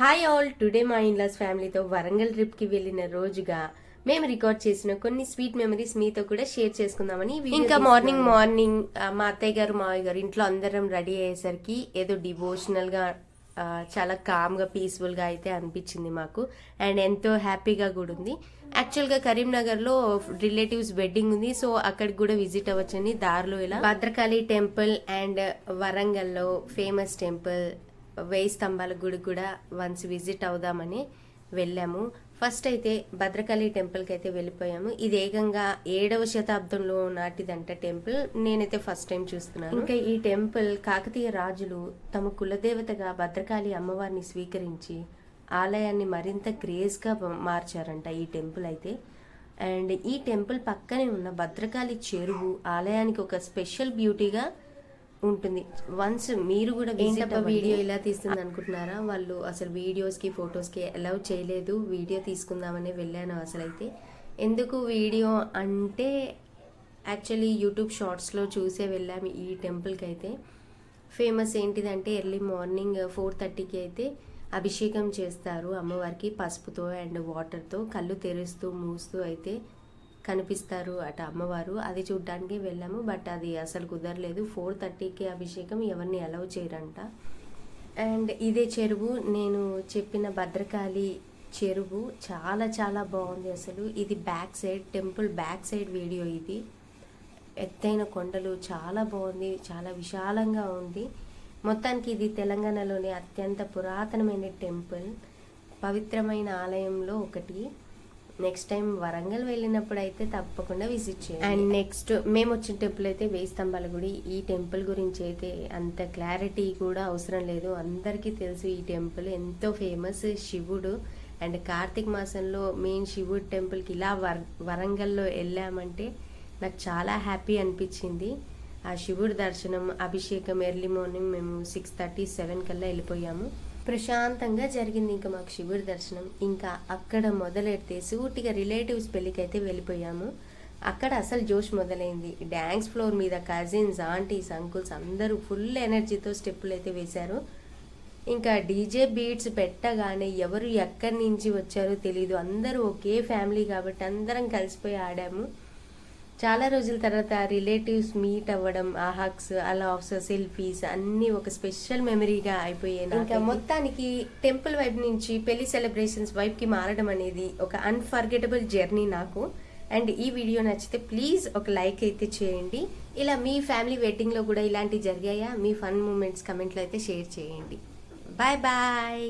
Hi all today మా in-laws ఫ్యామిలీతో వరంగల్ ట్రిప్కి వెళ్ళిన రోజుగా మేము రికార్డ్ చేసిన కొన్ని స్వీట్ మెమరీస్ మీతో కూడా షేర్ చేసుకుందామని ఇంకా మార్నింగ్ మార్నింగ్ మా అత్తయ్య గారు మావయ్య గారు ఇంట్లో అందరం రెడీ అయ్యేసరికి ఏదో డివోషనల్గా ఆ, చాలా కామ్గా పీస్ఫుల్గా అయితే అనిపించింది మాకు. అండ్ ఎంతో హ్యాపీగా కూడా ఉంది. యాక్చువల్గా కరీంనగర్లో రిలేటివ్స్ వెడ్డింగ్ ఉంది. సో అక్కడికి కూడా విజిట్ అవ్వచ్చని దారిలో ఇలా భద్రకాళి టెంపుల్ అండ్ వరంగల్లో ఫేమస్ టెంపుల్ వేయి స్తంభాల గుడి కూడా వన్స్ విజిట్ అవుదామని వెళ్ళాము. ఫస్ట్ అయితే భద్రకాళి టెంపుల్కి అయితే వెళ్ళిపోయాము. ఇది ఏకంగా ఏడవ శతాబ్దంలో నాటిదంట టెంపుల్ నేనైతే ఫస్ట్ టైం చూస్తున్నాను. ఇంకా ఈ టెంపుల్ కాకతీయ రాజులు తమ కులదేవతగా భద్రకాళి అమ్మవారిని స్వీకరించి ఆలయాన్ని మరింత క్రేజ్గా మార్చారంట ఈ టెంపుల్ అయితే. అండ్ ఈ టెంపుల్ పక్కనే ఉన్న భద్రకాళి చెరువు ఆలయానికి ఒక స్పెషల్ బ్యూటీగా ఉంటుంది. వన్స్ మీరు కూడా ఏంటప్ప వీడియో ఇలా తీస్తుంది అనుకుంటున్నారా? వాళ్ళు అసలు వీడియోస్కి ఫొటోస్కి అలౌ చేయలేదు. వీడియో తీసుకుందామని వెళ్ళాను అసలు అయితే ఎందుకు వీడియో అంటే యాక్చువల్లీ యూట్యూబ్ షార్ట్స్లో చూసే వెళ్ళాము ఈ టెంపుల్కి అయితే. ఫేమస్ ఏంటిదంటే ఎర్లీ మార్నింగ్ ఫోర్ థర్టీకి అయితే అభిషేకం చేస్తారు అమ్మవారికి పసుపుతో అండ్ వాటర్తో కళ్ళు తెరుస్తూ మూస్తూ అయితే కనిపిస్తారు అట అమ్మవారు. అది చూడ్డానికి వెళ్ళాము బట్ అది అసలు కుదరలేదు. ఫోర్ థర్టీకి అభిషేకం ఎవరిని అలౌ చేయరంట. అండ్ ఇదే చెరువు నేను చెప్పిన భద్రకాళి చెరువు చాలా చాలా బాగుంది అసలు. ఇది back side temple back side video ఇది. ఎత్తైన కొండలు చాలా బాగుంది చాలా విశాలంగా ఉంది. మొత్తానికి ఇది తెలంగాణలోని అత్యంత పురాతనమైన టెంపుల్. పవిత్రమైన ఆలయంలో ఒకటి. నెక్స్ట్ టైం వరంగల్ వెళ్ళినప్పుడు అయితే తప్పకుండా విజిట్ చేయండి. అండ్ నెక్స్ట్ మేము వచ్చిన టెంపుల్ అయితే వేయి స్తంభాల గుడి. ఈ టెంపుల్ గురించి అయితే అంత క్లారిటీ కూడా అవసరం లేదు. అందరికీ తెలుసు ఈ టెంపుల్ ఎంతో ఫేమస్ శివుడు. అండ్ కార్తీక మాసంలో మెయిన్ శివుడు టెంపుల్కి ఇలా వర్ వరంగల్లో వెళ్ళామంటే నాకు చాలా హ్యాపీ అనిపించింది. ఆ శివుడి దర్శనం అభిషేకం ఎర్లీ మార్నింగ్ మేము సిక్స్ థర్టీ సెవెన్ కల్లా వెళ్ళిపోయాము. ప్రశాంతంగా జరిగింది ఇంకా మాకు శివుడి దర్శనం. ఇంకా అక్కడ మొదలెడితే సూటిగా రిలేటివ్స్ పెళ్ళికైతే వెళ్ళిపోయాము. అక్కడ అసలు జోష్ మొదలైంది. డ్యాన్స్ ఫ్లోర్ మీద కజిన్స్ ఆంటీస్ అంకుల్స్ అందరూ ఫుల్ ఎనర్జీతో స్టెప్పులు అయితే వేశారు. ఇంకా డీజే బీట్స్ పెట్టగానే ఎవరు ఎక్కడి నుంచి వచ్చారో తెలీదు. అందరూ ఒకే ఫ్యామిలీ కాబట్టి అందరం కలిసిపోయి ఆడాము. చాలా రోజుల తర్వాత రిలేటివ్స్ మీట్ అవ్వడం ఆ హక్స్ అలా ఆఫ్సర్ సెల్ఫీస్ అన్ని ఒక స్పెషల్ మెమరీగా అయిపోయాయి ఇంకా మొత్తానికి టెంపుల్ వైపు నుంచి పెళ్ళి సెలబ్రేషన్స్ వైపుకి మారడం అనేది ఒక అన్ఫర్గెటబుల్ జర్నీ నాకు. అండ్ ఈ వీడియో నచ్చితే ప్లీజ్ ఒక లైక్ అయితే చేయండి. ఇలా మీ ఫ్యామిలీ వెడ్డింగ్లో కూడా ఇలాంటివి జరిగాయా? మీ ఫన్ మూమెంట్స్ కమెంట్లో అయితే షేర్ చేయండి. Bye bye.